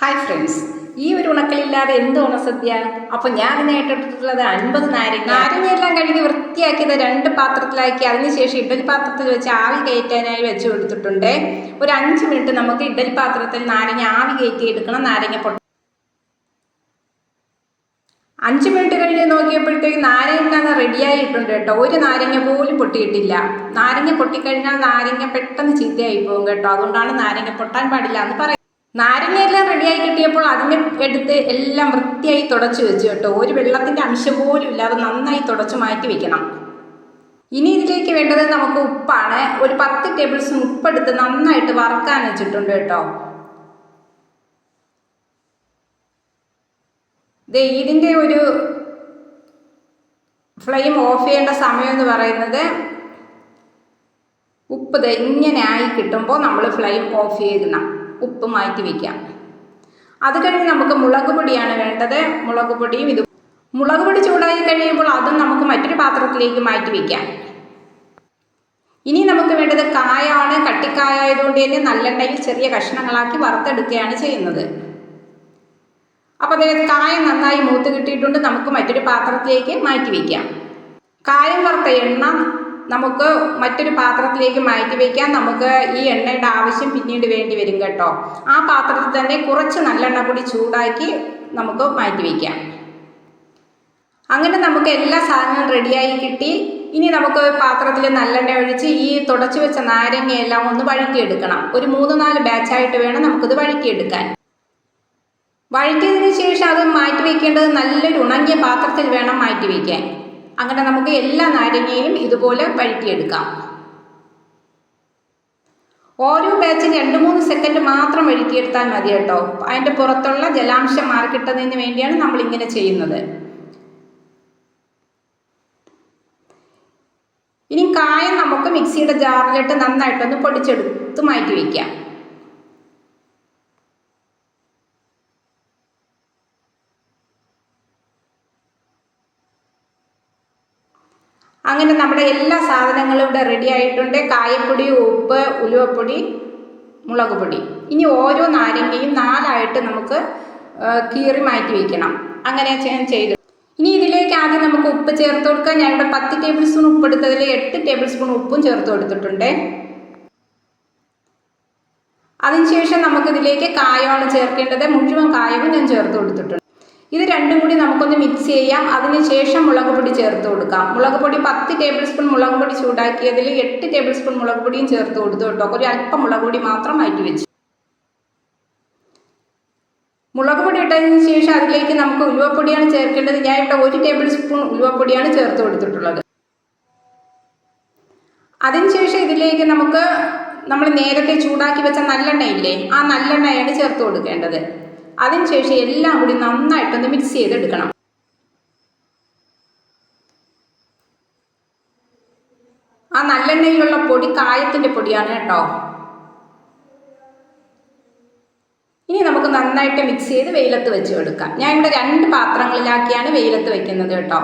Hi friends ഈ ഒരു ഉണക്കലില്ലാതെ എന്ത് ഉണസദ്യ അപ്പോൾ ഞാൻ ഇന്ന് ഏറ്റെടുത്തിട്ടുള്ളത് അൻപത് നാരങ്ങ. നാരങ്ങയെല്ലാം കഴുകി വൃത്തിയാക്കിയത് രണ്ട് പാത്രത്തിലാക്കി. അതിനുശേഷം ഇഡലി പാത്രത്തിൽ വെച്ച് ആവി കയറ്റാനായി വെച്ച് കൊടുത്തിട്ടുണ്ട്. ഒരു അഞ്ച് മിനിറ്റ് നമുക്ക് ഇഡലി പാത്രത്തിൽ നാരങ്ങ ആവി കയറ്റി എടുക്കണം. നാരങ്ങ പൊട്ട അഞ്ച് മിനിറ്റ് കഴിഞ്ഞ് നോക്കിയപ്പോഴത്തേക്ക് നാരങ്ങ റെഡിയായിട്ടുണ്ട് കേട്ടോ. ഒരു നാരങ്ങ പോലും പൊട്ടിയിട്ടില്ല. നാരങ്ങ പൊട്ടിക്കഴിഞ്ഞാൽ നാരങ്ങ പെട്ടെന്ന് ചീത്തയായി പോകും കേട്ടോ. അതുകൊണ്ടാണ് നാരങ്ങ പൊട്ടാൻ പാടില്ല എന്ന് പറയുന്നത്. നാരങ്ങയെല്ലാം റെഡിയായി കിട്ടിയപ്പോൾ അതിനെ എടുത്ത് എല്ലാം വൃത്തിയായി തുടച്ചു വെച്ചു കേട്ടോ. ഒരു വെള്ളത്തിന്റെ അംശം പോലും ഇല്ലാതെ നന്നായി തുടച്ചു മാറ്റി വെക്കണം. ഇനി ഇതിലേക്ക് വേണ്ടത് നമുക്ക് ഉപ്പാണ്. ഒരു പത്ത് ടേബിൾ സ്പൂൺ ഉപ്പെടുത്ത് നന്നായിട്ട് വറുക്കാൻ വെച്ചിട്ടുണ്ട് കേട്ടോ. ഇതിന്റെ ഒരു ഫ്ലെയിം ഓഫ് ചെയ്യേണ്ട സമയം എന്ന് പറയുന്നത് ഉപ്പ് ഇങ്ങനെ ആയി കിട്ടുമ്പോൾ നമ്മൾ ഫ്ലെയിം ഓഫ് ചെയ്യണം. ഉപ്പ് മാറ്റി വയ്ക്കാം അത് കഴിഞ്ഞ് നമുക്ക് മുളക് പൊടിയാണ് വേണ്ടത്. മുളക് പൊടിയും ഇത്. മുളക് പൊടി ചൂടായി കഴിയുമ്പോൾ അതും നമുക്ക് മറ്റൊരു പാത്രത്തിലേക്ക് മാറ്റി വയ്ക്കാം ഇനി നമുക്ക് വേണ്ടത് കായാണ്. കട്ടിക്കായ ആയതുകൊണ്ട് തന്നെ നല്ലെണ്ണയിൽ ചെറിയ കഷ്ണങ്ങളാക്കി വറുത്തെടുക്കുകയാണ് ചെയ്യുന്നത്. അപ്പോൾ അതായത് കായ നന്നായി മൂത്ത് കിട്ടിയിട്ടുണ്ട്. നമുക്ക് മറ്റൊരു പാത്രത്തിലേക്ക് മാറ്റി വയ്ക്കാം കായം വറുത്ത എണ്ണ നമുക്ക് മറ്റൊരു പാത്രത്തിലേക്ക് മാറ്റി വയ്ക്കാൻ നമുക്ക് ഈ എണ്ണയുടെ ആവശ്യം പിന്നീട് വേണ്ടി വരും കേട്ടോ. ആ പാത്രത്തിൽ തന്നെ കുറച്ച് നല്ലെണ്ണ കൂടി ചൂടാക്കി നമുക്ക് മാറ്റി വയ്ക്കാം അങ്ങനെ നമുക്ക് എല്ലാ സാധനവും റെഡിയായി കിട്ടി. ഇനി നമുക്ക് പാത്രത്തിൽ നല്ലെണ്ണ ഒഴിച്ച് ഈ തുടച്ചു വെച്ച നാരങ്ങയെല്ലാം ഒന്ന് വഴറ്റിയെടുക്കണം. ഒരു മൂന്ന് നാല് ബാച്ചായിട്ട് വേണം നമുക്കിത് വഴറ്റിയെടുക്കാൻ. വഴറ്റിയതിന് ശേഷം അത് മാറ്റി വയ്ക്കേണ്ടത് നല്ലൊരു ഉണങ്ങിയ പാത്രത്തിൽ വേണം മാറ്റി വയ്ക്കാൻ അങ്ങനെ നമുക്ക് എല്ലാ നാരങ്ങയും ഇതുപോലെ വഴറ്റിയെടുക്കാം ഓരോ ബാച്ചും രണ്ട് മൂന്ന് സെക്കൻഡ് മാത്രം വഴുക്കിയെടുത്താൽ മതി കേട്ടോ. അതിന്റെ പുറത്തുള്ള ജലാംശം മാറിക്കിട്ടുന്നതിന് വേണ്ടിയാണ് നമ്മൾ ഇങ്ങനെ ചെയ്യുന്നത്. ഇനി കായം നമുക്ക് മിക്സിയുടെ ജാറിലിട്ട് നന്നായിട്ടൊന്ന് പൊടിച്ചെടുത്ത് മാറ്റി വയ്ക്കാം അങ്ങനെ നമ്മുടെ എല്ലാ സാധനങ്ങളും ഇവിടെ റെഡി ആയിട്ടുണ്ട്. കായപ്പൊടി ഉപ്പ് ഉലുവപ്പൊടി മുളക് പൊടി ഇനി ഓരോ നാരങ്ങയും നാലായിട്ട് നമുക്ക് കീറി മാറ്റി വയ്ക്കണം അങ്ങനെ ഞാൻ ചെയ്തു. ഇനി ഇതിലേക്ക് ആദ്യം നമുക്ക് ഉപ്പ് ചേർത്ത് കൊടുക്കാം. ഞാൻ ഇവിടെ പത്ത് ടേബിൾ സ്പൂൺ ഉപ്പ് എടുത്തതിൽ എട്ട് ടേബിൾ സ്പൂൺ ഉപ്പും ചേർത്ത് കൊടുത്തിട്ടുണ്ട്. അതിനുശേഷം നമുക്കിതിലേക്ക് കായമാണ് ചേർക്കേണ്ടത്. മുഴുവൻ കായവും ഞാൻ ചേർത്ത് കൊടുത്തിട്ടുണ്ട്. ഇത് രണ്ടും കൂടി നമുക്കൊന്ന് മിക്സ് ചെയ്യാം. അതിനുശേഷം മുളക് പൊടി ചേർത്ത് കൊടുക്കാം. മുളക് പൊടി പത്ത് ടേബിൾ സ്പൂൺ മുളക് പൊടി ചൂടാക്കിയതിൽ എട്ട് ടേബിൾ സ്പൂൺ മുളക് പൊടിയും ചേർത്ത് കൊടുത്തു കേട്ടോ. ഒരു അല്പം മുളക് പൊടി മാത്രം മാറ്റി വെച്ചു. മുളക് പൊടി ഇട്ടതിന് ശേഷം അതിലേക്ക് നമുക്ക് ഉലുവപ്പൊടിയാണ് ചേർക്കേണ്ടത്. ഞാൻ ഇവിടെ ഒരു ടേബിൾ സ്പൂൺ ഉലുവപ്പൊടിയാണ് ചേർത്ത് കൊടുത്തിട്ടുള്ളത്. അതിനുശേഷം ഇതിലേക്ക് നമുക്ക് നമ്മൾ നേരത്തെ ചൂടാക്കി വെച്ച നല്ലെണ്ണയില്ലേ ആ നല്ലെണ്ണയാണ് ചേർത്ത് കൊടുക്കേണ്ടത്. അതിനുശേഷം എല്ലാം കൂടി നന്നായിട്ടൊന്ന് മിക്സ് ചെയ്തെടുക്കണം. ആ നല്ലെണ്ണയിലുള്ള പൊടി കായത്തിന്റെ പൊടിയാണ് കേട്ടോ. ഇനി നമുക്ക് നന്നായിട്ട് മിക്സ് ചെയ്ത് വെയിലത്ത് വെച്ച് കൊടുക്കാം ഞാൻ ഇവിടെ രണ്ട് പാത്രങ്ങളിലാക്കിയാണ് വെയിലത്ത് വെക്കുന്നത് കേട്ടോ.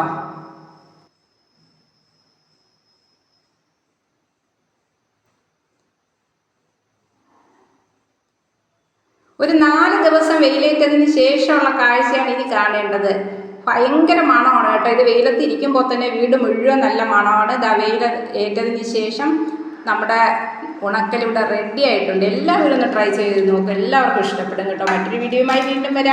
ഒരു നാല് ദിവസം വെയിലേറ്റതിന് ശേഷമുള്ള കാഴ്ചയാണ് ഇനി കാണേണ്ടത്. ഭയങ്കര മണമാണ് കേട്ടോ. ഇത് വെയിലത്ത് ഇരിക്കുമ്പോൾ തന്നെ വീട് മുഴുവൻ നല്ല മണമാണ്. ഇതാ വെയിൽ ഏറ്റതിന് ശേഷം നമ്മുടെ ഉണക്കൽ ഇവിടെ റെഡി ആയിട്ടുണ്ട്. എല്ലാവരും ഒന്ന് ട്രൈ ചെയ്ത് നോക്കും. എല്ലാവർക്കും ഇഷ്ടപ്പെടും കേട്ടോ. മറ്റൊരു വീഡിയോയുമായി വീണ്ടും വരാം.